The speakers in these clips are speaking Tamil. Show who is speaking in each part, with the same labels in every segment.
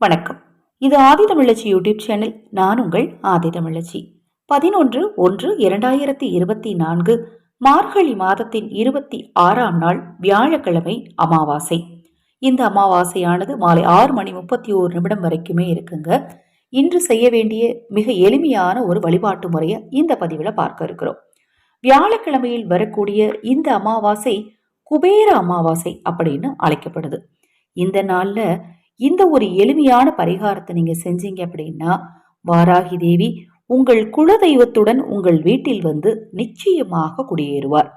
Speaker 1: வணக்கம். இது ஆதி தமிழச்சி யூடியூப் சேனல். நான் உங்கள் ஆதி தமிழச்சி பதினொன்று ஒன்று இரண்டாயிரத்தி இருபத்தி நான்கு மார்கழி மாதத்தின் இருபத்தி ஆறாம் நாள் வியாழக்கிழமை அமாவாசை. இந்த அமாவாசையானது மாலை ஆறு மணி முப்பத்தி ஓரு நிமிடம் வரைக்குமே இருக்குங்க. இன்று செய்ய வேண்டிய மிக எளிமையான ஒரு வழிபாட்டு முறையை இந்த பதிவில் பார்க்க இருக்கிறோம். வியாழக்கிழமையில் வரக்கூடிய இந்த அமாவாசை குபேர அமாவாசை அப்படின்னு அழைக்கப்படுது. இந்த நாளில் இந்த ஒரு எளிமையான பரிகாரத்தை நீங்கள் செஞ்சீங்க அப்படின்னா வாராகி தேவி உங்கள் குலதெய்வத்துடன் உங்கள் வீட்டில் வந்து நிச்சயமாக குடியேறுவார்.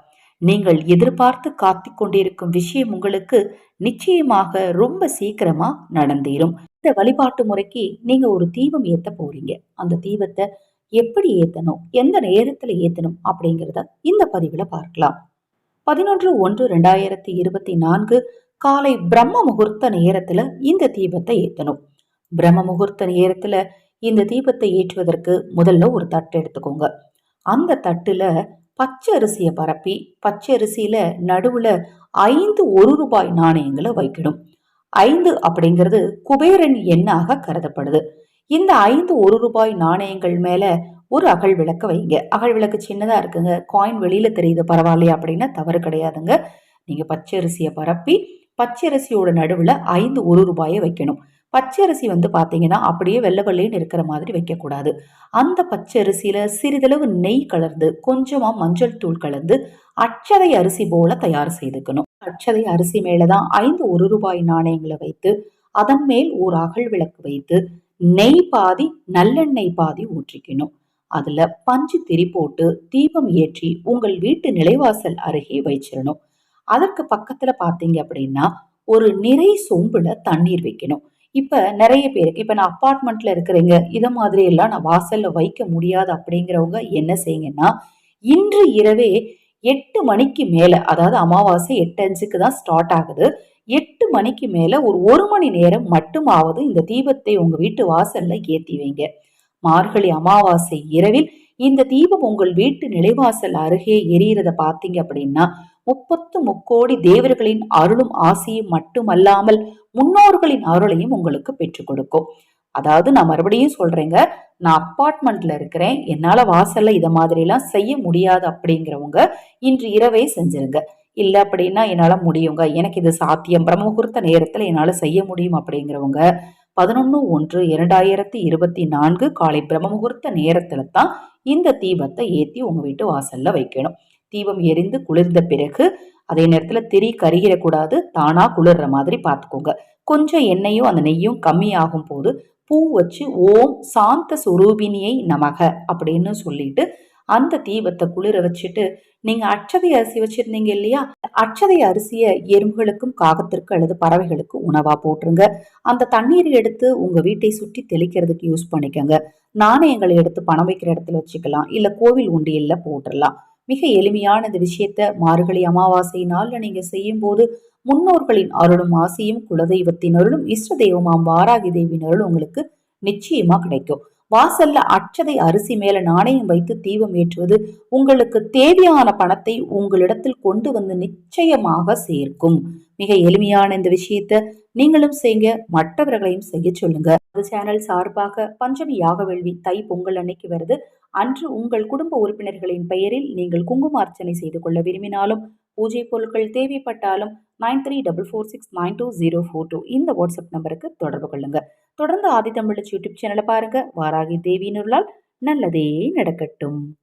Speaker 1: நீங்கள் எதிர்பார்த்து காத்து கொண்டிருக்கும் விஷயம் உங்களுக்கு நிச்சயமாக ரொம்ப சீக்கிரமா நடந்தேறும். இந்த வழிபாட்டு முறைக்கு நீங்க ஒரு தீபம் ஏத்த போறீங்க. அந்த தீபத்தை எப்படி ஏத்தணும்? எந்த நேரத்துல ஏத்தணும்? அப்படிங்கிறத இந்த பதிவுல பார்க்கலாம். பதினொன்று ஒன்று ரெண்டாயிரத்தி இருபத்தி நான்கு காலை பிரம்ம முகூர்த்த நேரத்துல இந்த தீபத்தை ஏற்றணும் பிரம்ம முகூர்த்த நேரத்துல இந்த தீபத்தை ஏற்றுவதற்கு முதல்ல ஒரு தட்டு எடுத்துக்கோங்க. அந்த தட்டுல பச்சை அரிசியை பரப்பி பச்சை அரிசியில நடுவுல ஐந்து ஒரு ரூபாய் நாணயங்களை வைக்கணும். ஐந்து அப்படிங்கிறது குபேரன் எண்ணாக கருதப்படுது. இந்த ஐந்து ஒரு ரூபாய் நாணயங்கள் மேல ஒரு அகல் விளக்க வைங்க. அகல் விளக்கு சின்னதாக இருக்குங்க. காயின் வெளியில் தெரியுது பரவாயில்லையா அப்படின்னா தவறு கிடையாதுங்க. நீங்க பச்சரிசியை பரப்பி பச்சரிசியோட நடுவில் ஐந்து ஒரு ரூபாயை வைக்கணும். பச்சரிசி வந்து பார்த்தீங்கன்னா அப்படியே வெள்ளை வெள்ளைன்னு இருக்கிற மாதிரி வைக்கக்கூடாது. அந்த பச்சரிசியில் சிறிதளவு நெய் கலந்து கொஞ்சமாக மஞ்சள் தூள் கலந்து அச்சதை அரிசி போல தயார் செய்துக்கணும். அச்சதை அரிசி மேலே தான் ஐந்து ஒரு ரூபாய் நாணயங்களை வைத்து அதன் மேல் ஒரு அகல் விளக்கு வைத்து நெய் பாதி நல்லெண்ணெய் பாதி ஊற்றிக்கணும். அதில் பஞ்சு திரி போட்டு தீபம் ஏற்றி உங்கள் வீட்டு நிலைவாசல் அருகே வைச்சிடணும். அதற்கு பக்கத்துல பாத்தீங்க அப்படின்னா ஒரு நிறை சொம்புல தண்ணீர் வைக்கணும். இப்ப நிறைய பேருக்கு இப்ப நான் அப்பார்ட்மெண்ட்ல இருக்கிறீங்க இதை மாதிரி எல்லாம் நான் வாசல்ல வைக்க முடியாது அப்படிங்கிறவங்க என்ன செய்யுங்கன்னா இன்று இரவே எட்டு மணிக்கு மேல அதாவது அமாவாசை எட்டு அஞ்சுக்கு தான் ஸ்டார்ட் ஆகுது. எட்டு மணிக்கு மேல ஒரு ஒரு மணி நேரம் மட்டுமாவது இந்த தீபத்தை உங்க வீட்டு வாசல்ல ஏத்தி வைங்க. மார்கழி அமாவாசை இரவில் இந்த தீபம் உங்கள் வீட்டு நிலைவாசல் அருகே எரியறத பார்த்தீங்க அப்படின்னா முப்பத்து முக்கோடி தேவர்களின் அருளும் ஆசையும் மட்டுமல்லாமல் முன்னோர்களின் அருளையும் உங்களுக்கு பெற்றுக் கொடுக்கும். அதாவது நான் மறுபடியும் சொல்றேங்க நான் அப்பார்ட்மெண்ட்ல இருக்கிறேன் என்னால வாசல்ல இதை மாதிரி எல்லாம் செய்ய முடியாது அப்படிங்கிறவங்க இன்று இரவே செஞ்சிருங்க. இல்லை அப்படின்னா என்னால் முடியுங்க. எனக்கு இது சாத்தியம். பிரம்மகுர்த்த நேரத்தில் என்னால் செய்ய முடியும் அப்படிங்கிறவங்க பதினொன்று ஒன்று இரண்டாயிரத்தி இருபத்தி நான்கு காலை பிரம்மமுகூர்த்த நேரத்தில் தான் இந்த தீபத்தை ஏற்றி உங்கள் வீட்டு வாசலில் வைக்கணும். தீபம் எரிந்து குளிர்ந்த பிறகு அதே நேரத்தில் திரி கருகிடக்கூடாது தானாக குளிர்ற மாதிரி பார்த்துக்கோங்க கொஞ்சம் எண்ணெயும் அந்த நெய்யும் கம்மியாகும் போது பூ வச்சு ஓம் சாந்த சுரூபினியை நமக அப்படின்னு சொல்லிட்டு அந்த தீபத்தை குளிர வச்சுட்டு நீங்க அச்சதை அரிசி வச்சிருந்தீங்க இல்லையா? அச்சதை அரிசியை எறும்புகளுக்கும் காகத்திற்கு அல்லது பறவைகளுக்கு உணவா போட்டுருங்க. அந்த தண்ணீர் எடுத்து உங்க வீட்டை சுற்றி தெளிக்கிறதுக்கு யூஸ் பண்ணிக்கோங்க. நாணயங்களை எடுத்து பணம் வைக்கிற இடத்துல வச்சுக்கலாம். இல்ல கோவில் உண்டியல்ல போட்டுடலாம் மிக எளிமையான இந்த விஷயத்த மார்கழி அமாவாசை நாள்ல நீங்க செய்யும் போது முன்னோர்களின் அருளும் ஆசையும் குலதெய்வத்தின் அருளும் இஷ்ட தெய்வமாம் வாராகி தேவியின் அருளும் உங்களுக்கு நிச்சயமா கிடைக்கும். வாசல்ல அச்சதை அரிசி மேல நாணயம் வைத்து தீபம் ஏற்றுவது உங்களுக்கு தேவையான பணத்தை உங்களிடத்தில் கொண்டு வந்து நிச்சயமாக சேர்க்கும். மிக எளிமையான இந்த விஷயத்த நீங்களும் செய்யுங்க மற்றவர்களையும் செய்ய சொல்லுங்க. சேனல் சார்பாக பஞ்சமி யாகவேள்வி தை பொங்கல் அன்னைக்கு வருது. அன்று உங்கள் குடும்ப உறுப்பினர்களின் பெயரில் நீங்கள் குங்குமார்ச்சனை செய்து கொள்ள விரும்பினாலும் பூஜை பொருட்கள் தேவைப்பட்டாலும் nine three double four six nine two zero four two இந்த வாட்ஸ்அப் நம்பருக்கு தொடர்பு கொள்ளுங்க. தொடர்ந்து ஆதி யூடியூப் சேனலை பாருங்க. வாராகி தேவியினருளால் நல்லதே நடக்கட்டும்.